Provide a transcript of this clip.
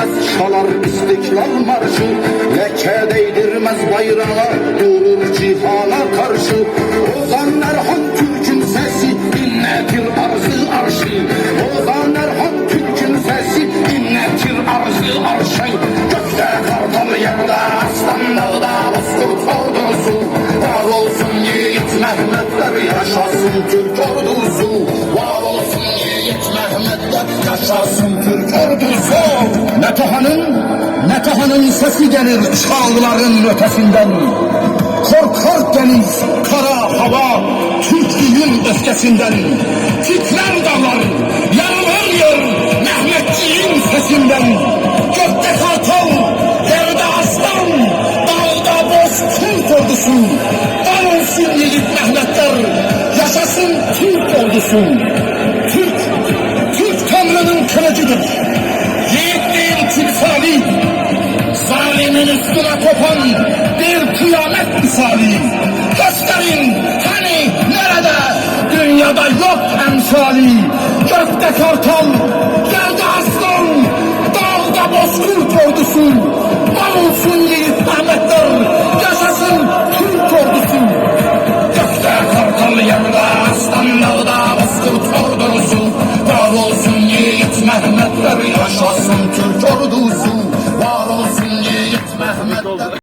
değdirmez Çalar istiklal marşı Leke değdirmez bayrağa Durur cihana karşı. Ozan Erhan Türk'ün sesi Dinletir arzı arşi Ozan Erhan Türk'ün sesi Dinletir arzı arşi Gökte kartal yerde Aslan dağda bozkurt ordusu. Var olsun yiğit Mehmetler yaşasın Türk ordusu. Var olsun yiğit Mehmetler yaşasın Türk ordusu. Metohan'ın, Metohan'ın sesi gelir çağların ötesinden. Korkar deniz, kara hava, Türklüğün öfkesinden. Titrer dağlar, yanılır yer, Mehmetçiğin sesinden. Gökte kartal, yerde aslan, dağda bozkurt ordusu. Var olsun yiğit Mehmetler, yaşasın Türk ordusu. Türk, Türk Tanrı'nın kılıcıdır. atkıdan kopan bir kıyamet misaliyim. Gösterin hani nerede dünyada yok emsali. Gökte kartal, yerde aslan, dağda bozkurt ordusu. Mal olsun yiğit Ahmetler, yaşasın Türk ordusu. Gökte kartal, yerde aslan, dağda bozkurt ordusu. Mal olsun yiğit Mehmetler, yaşasın Türk ordusu. Mehmet